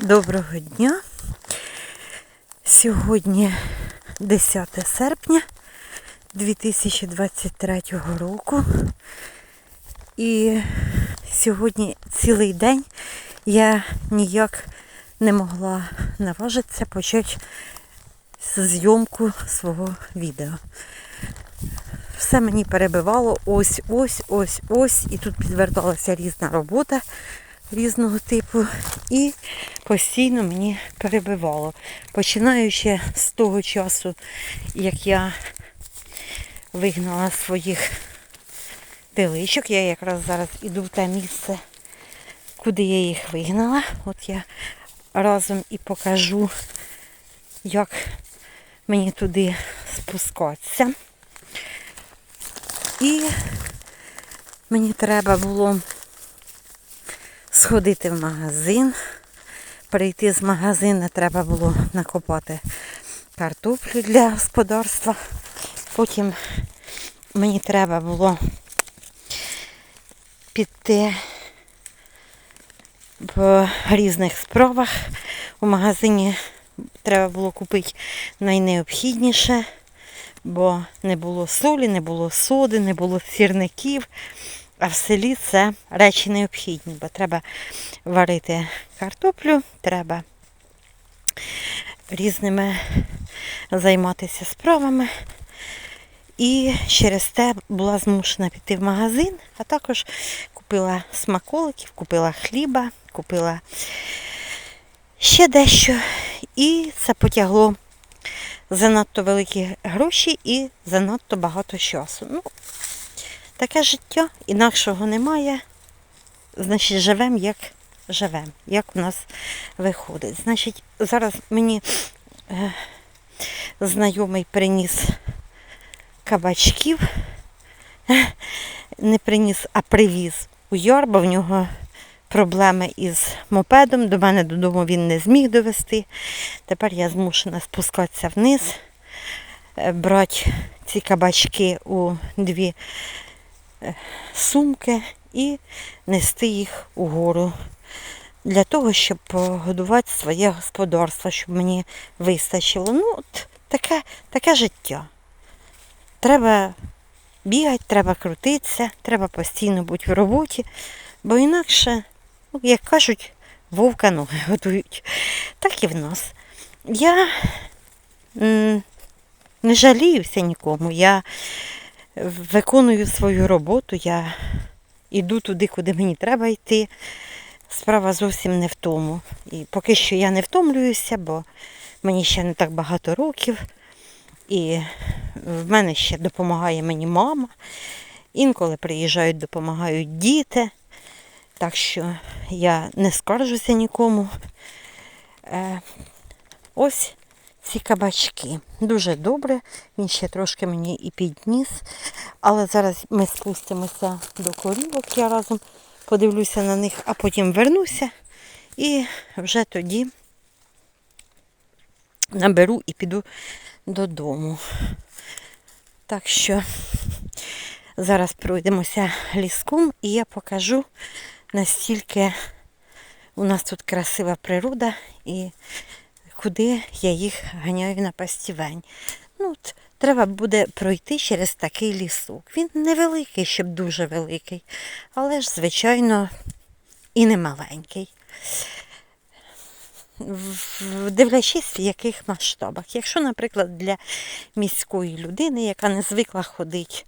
Доброго дня. Сьогодні 10 серпня 2023 року. І сьогодні цілий день я ніяк не могла наважитися почати зйомку свого відео. Все мені перебивало ось, ось, ось, ось. І тут підверталася різна робота різного типу. І постійно мені перебивало. Починаючи з того часу, як я вигнала своїх теличок, я якраз зараз іду в те місце, куди я їх вигнала. От я разом і покажу, як мені туди спускатися. І мені треба було сходити в магазин. Прийти з магазину треба було накопати картоплю для господарства. Потім мені треба було піти в різних справах. У магазині треба було купити найнеобхідніше, бо не було солі, не було соди, не було сірників. А в селі це речі необхідні, бо треба варити картоплю, треба різними займатися справами. І через те була змушена піти в магазин, а також купила смаколиків, купила хліба, купила ще дещо. І це потягло занадто великі гроші і занадто багато часу. Ну, Таке життя, інакшого немає. Значить, живемо, як живемо, як у нас виходить. Значить, зараз мені е, знайомий приніс кабачків. Не приніс, а привіз у Йорба. В нього проблеми із мопедом. До мене додому він не зміг довести. Тепер я змушена спускатися вниз, е, брати ці кабачки у дві сумки і нести їх угору. Для того, щоб погодувати своє господарство, щоб мені вистачило. Ну, от таке, таке життя. Треба бігати, треба крутитися, треба постійно бути в роботі, бо інакше, ну, як кажуть, вовка ноги готують. Так і в нас. Я не жаліюся нікому. Я виконую свою роботу, я йду туди, куди мені треба йти. Справа зовсім не в тому. І поки що я не втомлююся, бо мені ще не так багато років. І в мене ще допомагає мені мама. Інколи приїжджають, допомагають діти. Так що я не скаржуся нікому. Е, ось ці кабачки. Дуже добре. Він ще трошки мені і підніс. Але зараз ми спустимося до корівок, я разом подивлюся на них, а потім вернуся і вже тоді наберу і піду додому. Так що зараз пройдемося ліском і я покажу, настільки у нас тут красива природа і куди я їх ганяю на пастівень. Ну, от, Треба буде пройти через такий лісок. Він невеликий, щоб дуже великий, але ж, звичайно, і не маленький. Дивлячись, в яких масштабах. Якщо, наприклад, для міської людини, яка не звикла ходити,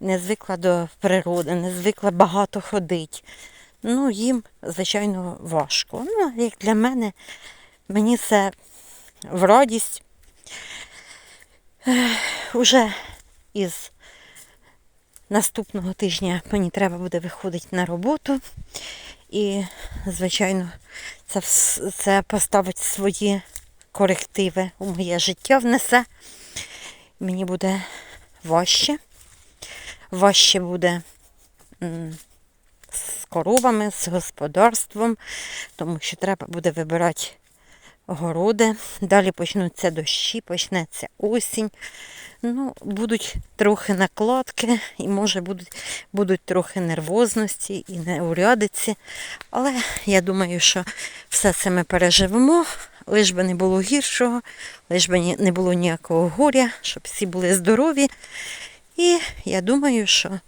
не звикла до природи, не звикла багато ходити, ну, їм, звичайно, важко. Ну, як для мене, мені це в радість. Уже із наступного тижня мені треба буде виходити на роботу. І, звичайно, це, це поставить свої корективи у моє життя внесе. Мені буде важче. Важче буде з коровами, з господарством, тому що треба буде вибирати городи. Далі почнуться дощі, почнеться осінь. Ну, будуть трохи накладки, і може будуть, будуть трохи нервозності і неурядиці. Але я думаю, що все це ми переживемо, лиш би не було гіршого, лиш би не було ніякого горя, щоб всі були здорові. І я думаю, що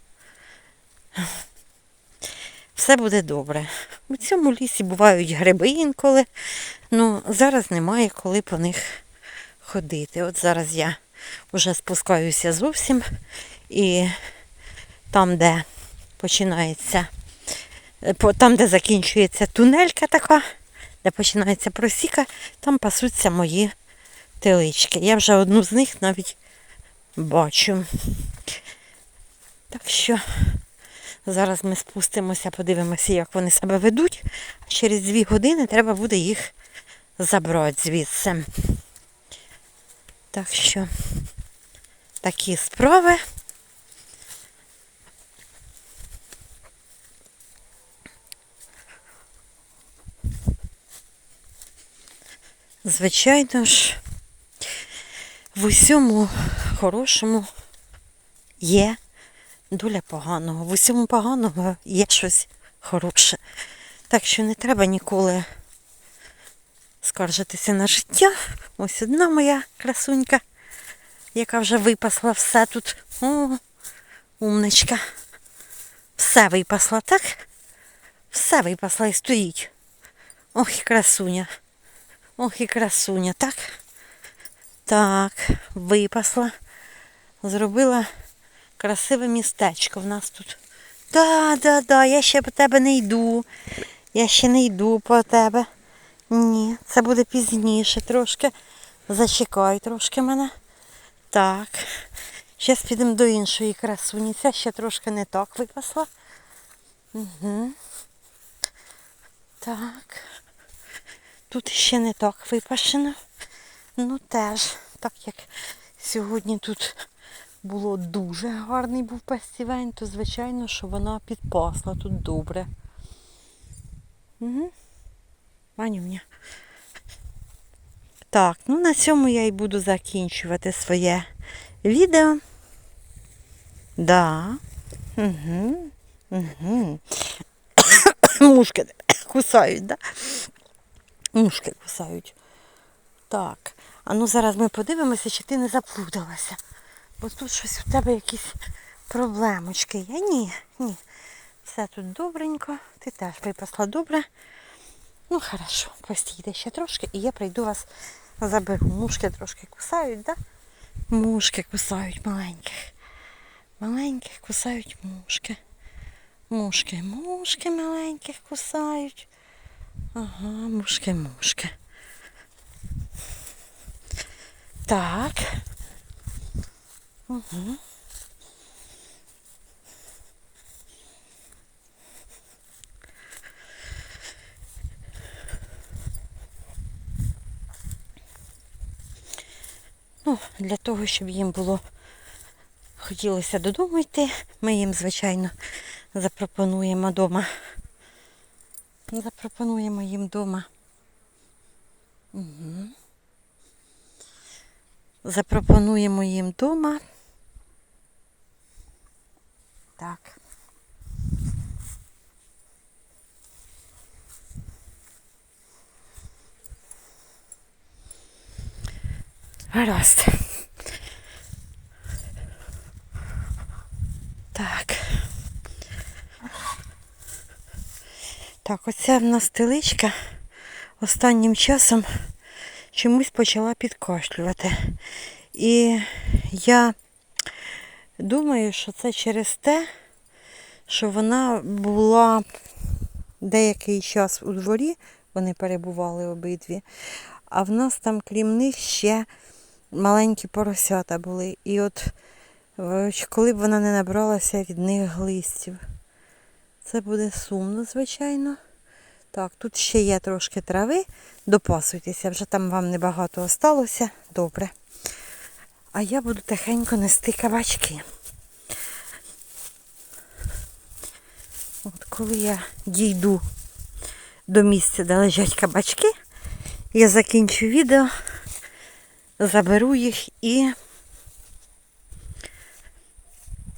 все буде добре. У цьому лісі бувають гриби інколи, ну зараз немає коли по них ходити. От зараз я вже спускаюся зовсім і там, де починається, е, там, де закінчується тунелька така, де починається просіка, там пасуться мої телички. Я вже одну з них навіть бачу. Так що зараз ми спустимося, подивимося, як вони себе ведуть. Через дві години треба буде їх забрати звідси. Так що такі справи. Звичайно ж, в усьому хорошому є доля поганого. В усьому поганому є щось хороше. Так що не треба ніколи скаржитися на життя. Ось одна моя красунька, яка вже випасла все тут. О, умничка. Все випасла, так? Все випасла і стоїть. Ох, і красуня. Ох, і красуня, так? Так, випасла. Зробила красиве містечко в нас тут. Да, да, да, я ще по тебе не йду. Я ще не йду по тебе. Ні, це буде пізніше трошки. Зачекай трошки мене. Так. Зараз підемо до іншої красуні. Ця ще трошки не так випасла. Угу. Так. Тут ще не так випашено. Ну теж, так як сьогодні тут було дуже гарний був пастівень, то звичайно, що вона підпасла тут добре. Угу. Манюня. Так, ну на цьому я і буду закінчувати своє відео. Да. Угу. Угу. Мушки кусають, да? Мушки кусають. Так. А ну зараз ми подивимося, чи ти не заплуталася. Бо тут щось у тебе якісь проблемочки є. Ні, ні. Все тут добренько. Ти теж випасла добре. Ну, хорошо, постійте ще трошки, і я прийду вас заберу. Мушки трошки кусають, да? Мушки кусають маленьких. Маленьких кусають мушки. Мушки, мушки маленьких кусають. Ага, мушки, мушки. Так. Ну, для того, щоб їм було хотілося додому йти, ми їм, звичайно, запропонуємо вдома. Запропонуємо їм вдома. Угу. Запропонуємо їм вдома. Так. Гаразд. Так. Так, оця в нас теличка останнім часом чомусь почала підкашлювати. І я думаю, що це через те, що вона була деякий час у дворі, вони перебували обидві, а в нас там крім них ще маленькі поросята були. І от е, коли б вона не набралася від них глистів. Це буде сумно, звичайно. Так, тут ще є трошки трави. Допасуйтеся, вже там вам небагато осталося. Добре. А я буду тихенько нести кабачки. От коли я дійду до місця, де лежать кабачки, я закінчу відео, заберу їх і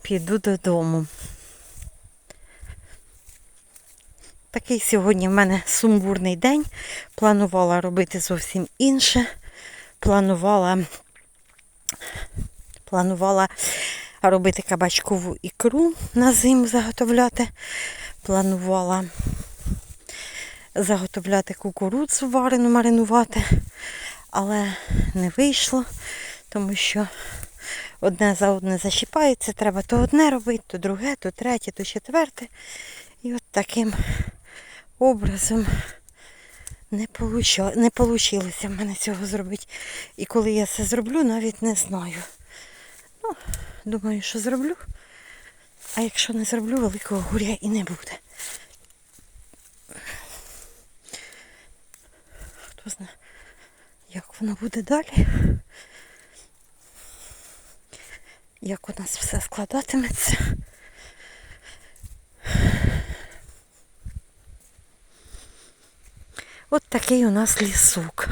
піду додому. Такий сьогодні в мене сумбурний день. Планувала робити зовсім інше. Планувала, планувала робити кабачкову ікру на зиму заготовляти. Планувала заготовляти кукурудзу варену, маринувати, але не вийшло, тому що одне за одне защіпається, треба то одне робити, то друге, то третє, то четверте. І от таким образом не вийшло, не в мене цього зробити. І коли я це зроблю, навіть не знаю. Ну, думаю, що зроблю. А якщо не зроблю, великого горя і не буде. Хто знає, як воно буде далі. Як у нас все складатиметься. От такий у нас лісок.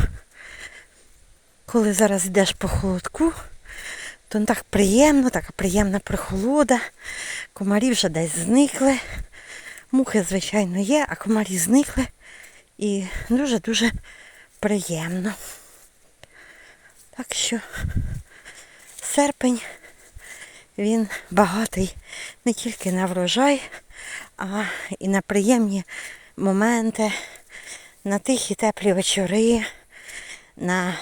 Коли зараз йдеш по холодку, то так приємно, така приємна прохолода. Комарі вже десь зникли. Мухи, звичайно, є, а комарі зникли. І дуже-дуже приємно. Так що серпень, він багатий не тільки на врожай, а і на приємні моменти, на тихі теплі вечори, на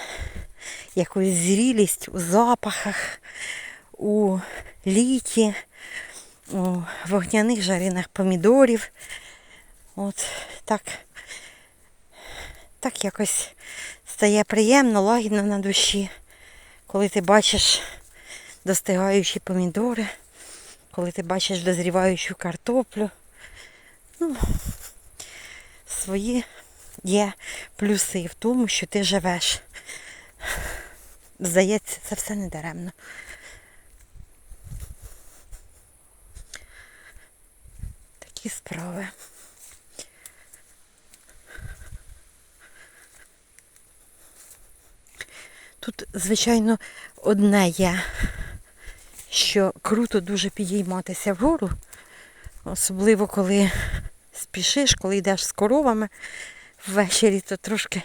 якусь зрілість у запахах, у літі, у вогняних жаринах помідорів. От так, так якось стає приємно, лагідно на душі, коли ти бачиш достигаючі помідори, коли ти бачиш дозріваючу картоплю. Ну, свої є плюси в тому, що ти живеш. Здається, це все не даремно. Такі справи. Тут, звичайно, одне є, що круто дуже підійматися вгору, особливо коли спішиш, коли йдеш з коровами ввечері, то трошки,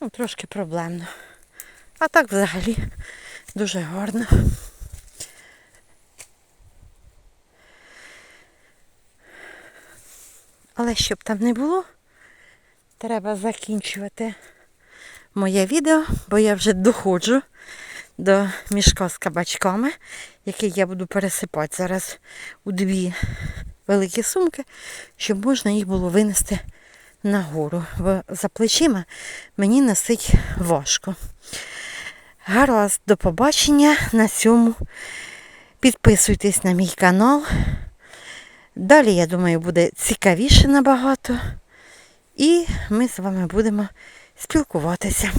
ну, трошки проблемно. А так взагалі дуже гарно. Але щоб там не було, треба закінчувати моє відео, бо я вже доходжу до мішка з кабачками, який я буду пересипати зараз у дві великі сумки, щоб можна їх було винести нагору. Бо за плечима мені носить важко. Гаразд, до побачення на цьому. Підписуйтесь на мій канал. Далі, я думаю, буде цікавіше набагато. І ми з вами будемо спілкуватися.